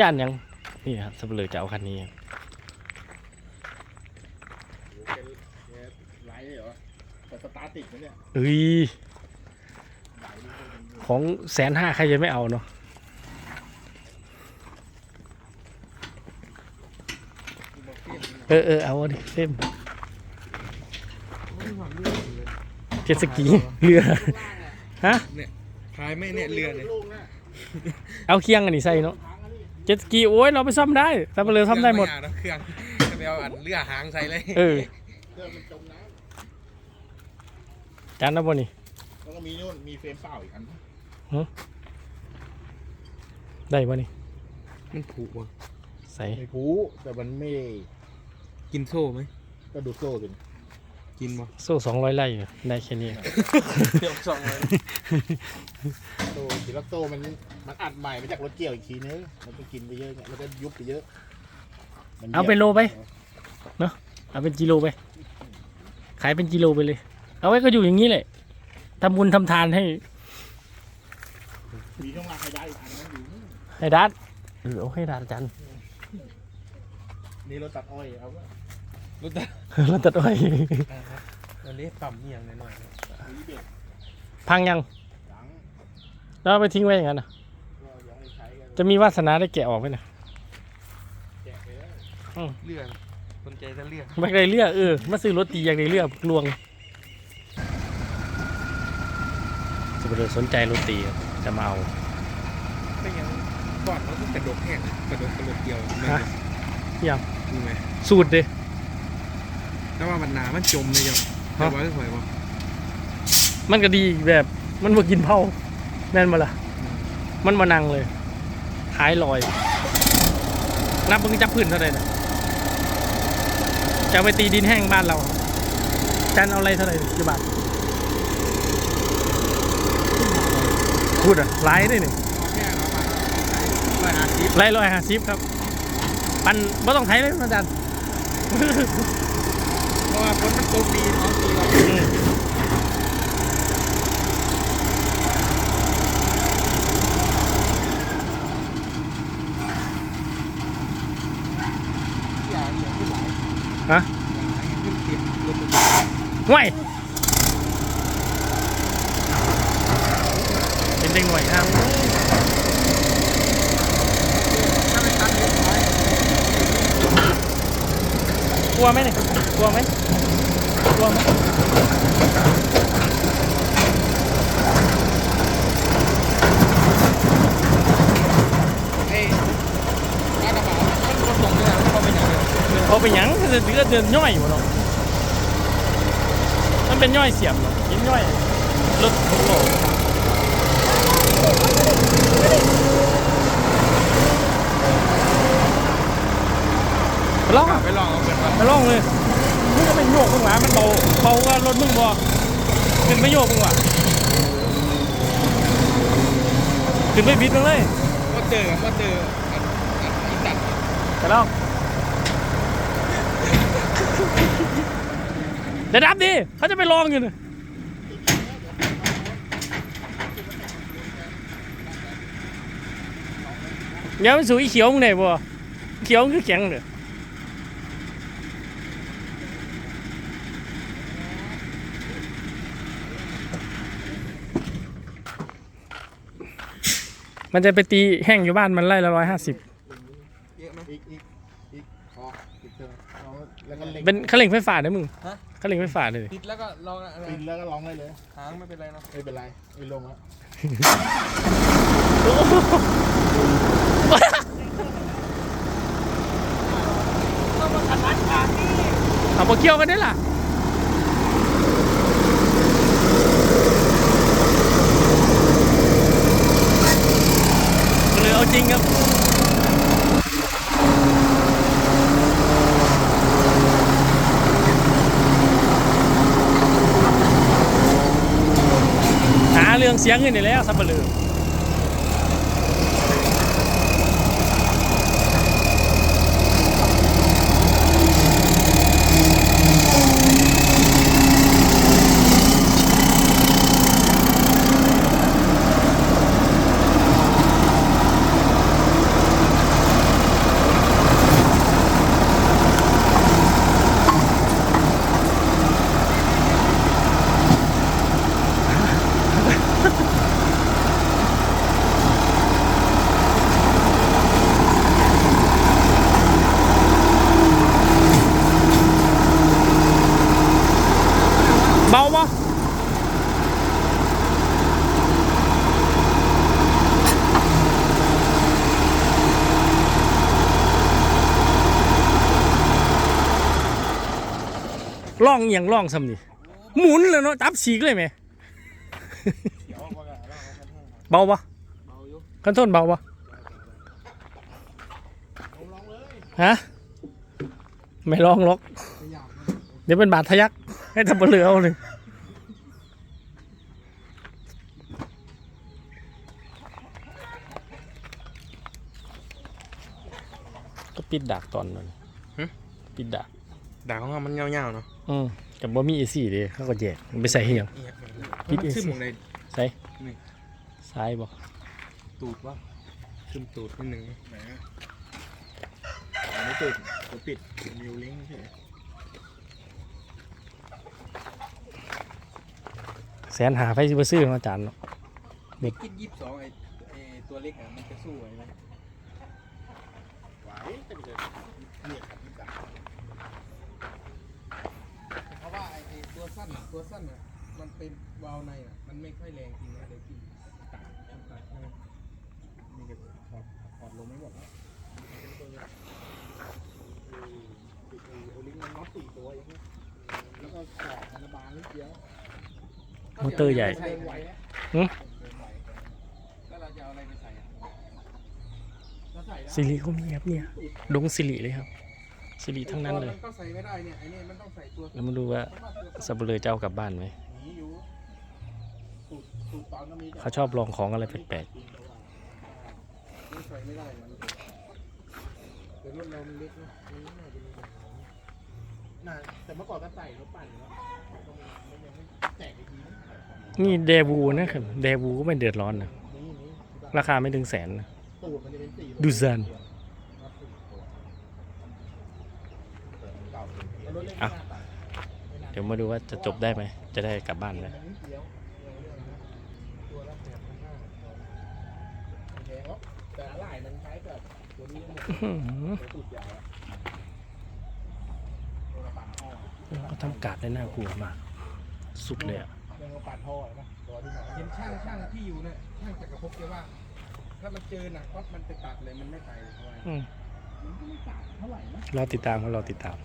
ย่านยังนี่ครับสับเปลือจะเอาคันนี้ครับไลท์เหรอแต่สตาร์ทติดนะเนี่ยเอ้ยของแสนห้าใครจะไม่เอาเนาะเออเออเอาดิเต็มเจ็ตสกีเรือฮะพายไม่เนี่ยเรือเนี่ยลูกนะเอาเคียงอันนี้ใส่เนาะ เจ็ตสกีโอ้ยเราไปซ่อมได้สับเปลือซ่อมได้หมดเครื่องเครื่องจะไปเอาอันเรือหางใส่เลยเออเครื่องมันจมน้จานนะบนี่ำแล้วก็มีนู่นมีเฟรมเปล่าอีกอันได้บ่นี่มันผูกว่ะใส่ไม่ผูแต่มันไม่กินโซ่ไหมก็ดูโซ่สิ กินบ่โซ่สองร้อยไร่อยู่ได้แค่นี้ เที่ยวสองเลยโซ่ทีละโซ่มันมันอัดใหม่มาจากรถเกี่ยวอีกทีนึงมันก็กินไปเยอะไงมันก็ยุบไปเยอะมันเอาเป็นโลไปเอาเป็นกิโลไป ขายเป็นกิโลไปเลย เอาไว้ก็อยู่อย่างนี้แหละทำบุญทำทานให้มีช่องล่างให้ได้อีกอันนึงอยู่นู่นให้ดัดเออเอาให้ดัดอาจันนี่รถตัดอ้อยเอาก็ รู้จักแล้วตัดอ้อยอันนี้ปั๊มเอียงหน่อยมีเบ็ดพังยังหลังแล้วเอาไปทิ้งไว้อย่างนั้นนะก็ยังไม่ใช้กันจะมีวาสนาได้แกะออกไหมนะแจกไปแล้วๆเรือสนใจจะเรือไม่ได้เลือกเออมาซื้อรถตีอยากได้เลือกลวงจะไปเลยสนใจรถตีครับจะมาเอาไม่ยังก่อนมันก็กระดกแห้งกระดกกระดกเดียวไม่ฮะยังดูไหมสูตรเด้ แต่ว่ามันหนามันจมเลยจ้ะฮะแต่ว่าสวยป่ะมันก็ดีอีกแบบ มันมากินเผาแม่นมาละมันมานั่งเลยท้ายลอย นับมึงจับพื้นเท่าไหร่นะจะเอาไปตีดินแห้งบ้านเราจันเอาอะไรเท่าไหร่กี่บาทพูดอะไล่ได้นี่แค่เอามาร้อยห้าสิบไล่ร้อยห้าสิบครับ ปันไม่ต้องไทยเลยอาจารย์เพ ราะว่าฝนมันตกดีเนาะตีเราอืมอย่างเดียวขึ้นหลายฮะอย่างหลายอย่างขึ้นเต็มรถตัวห่วยเป็นเด็กหน่วยครับ ถ้าไม่ตัดเล็กน้อย กลัวไหมเนี่ยกลัวไหมกลัวไหมไอ้กระบะมันก็ตรงเลยนะเขาเป็นอย่างเดียวเขาไปหยังก็จะเดินย่อยอยู่เนาะมันเป็นย่อยเสียบเนาะยิงย่อยรถทุกโล ไปลองไปลองเอาเป็นว่าไปลองเลยมึงจะเป็นโยกมึงหวามันเบาเบากว่ารถมึงบ่ขึ้นไปโยกมึงว่ะขึ้นไปบิดมึงเลยก็เจอก็เจออันอันอีตัดไปลองเดี๋ยวดับดิเขาจะไปลองอยู่นะเดี๋ยวมันสูอีเขียวมึงไหนบ่เขียวมันคือแข็งเด้อ มันจะไปตีแห้งอยู่บ้านมันไล่ละร้อยห้าสิบเยอะไหมอีกอีกอีกพอติดเครื่อเอาแล้วก็เล็งเป็นขาเร่งไฟฟ้าเด้อมึงฮะขาเร่งไฟฟ้าเลยติดแล้วก็ลองอะไรปินแล้วก็ร้องได้เลย หางไม่เป็นไรเนาะไม่เป็นไรไม่ลงแล้วเอาไปเกี่ยวกันได้ล่ะเลยเอาจริงครับ หา เสียเงินนี่แล้วสับเปลือ ล่องอหย่างล่องซ้ำนี่หมุนเลยเนาะจับฉีกเลยไหมเดี๋ยวเอาแล้วเอากันให้เบาปะเบาอยู่คันต้นเบาปะลองลองเลยฮะไม่ลองหรอกไม่อยากนะเดี๋ยวเป็นบาดทะยัก ให้ทำบนเรือเอาเลยก็ปิดดักตอนนั้นปิดดักด่าของเรามันเงาๆเนาะ อืมกับบ่มีเอซี่เลยเขาก็แยกมันไปใส่เหียงปิปิดด AC ขึ้นหมดเลยใส่นี่ซ้ายบ่ตูดวะขึ้นตูดนิดนึงแหมไม่ติดตัวปิดมิวลิงเฉยแสนหาไฟซิบซื้อมาจานเนาะเด็กคิดยี่สิบสองไอ้ไอ้ตัวเล็กอะมันจะสู้ไหวไหมไหวแต่เดี๋ยวเนี่ยครับพี่จ๋า เพราะว่าไอ้ไอ้ตัวสั้นอะ ตัวสั้นอะมันเป็นวาล์วในอะมันไม่ค่อยแรงจริงนะเดี๋ยวพี่ตัดตัดใช่ไหมนี่ก็ถอดถอดลงไม่หมดแล้วปิดโอลิงมันน็อตสี่ตัวเองนะแล้วก็ขอบมันบางนิดเดียวมอเตอร์ใหญ่เดินไหวแล้วหึเดินไหวแล้วเราจะเอาอะไรไปใส่อะแล้วใส่ได้สิริก็มีครับเนี่ยดงสิริเลยครับ สิริทั้งนั้นเลย มันก็ใส่ไม่ได้เนี่ยไอ้นี่มันต้องใส่ตัวแล้วมาดูว่าเพราะว่าตัวสับเปลือจะเอากลับบ้านไหม หนีอยู่สูตรสูตรตอนก็มีแต่เขาชอบลองของอะไรแปลกมันใส่ไม่ได้มันแต่รุ่นเรามันเล็กนะมันไม่น่าจะมีปัญหาน่ะแต่เมื่อก่อนก็ใส่รถปั่นแล้วไม่ยังไม่แตกอีกทีนึงๆนี่เดวูนะครับ เดวูก็ไม่เดือดร้อนนะ นี่นี่ราคาไม่ถึงแสนนะตูดมันจะเป็นสีดูซัน อะเดี๋ยวมาดูว่าจะจบได้ไหม จะได้กลับบ้านไหมตัวละแปดพันห้าแพงหรอกแต่อะไหล่มันใช้กับตัวนี้หมดอื้อหือตัวตูดยาวอะตัวละปานท่อเขาทำการ์ดได้น่ากลัวมาก สุดเลยอะเรื่องว่าปานท่อเห็นปะตัวที่มาเห็นช่างช่างที่อยู่เนี่ยช่างจักรภพแกว่า ถ้ามันเจอหนักปั๊บมันไปตัดเลยมันไม่ไปเลยเพราะว่าอืมมันก็ไม่ต่างเท่าไหร่นะรอติดตามครับรอติดตาม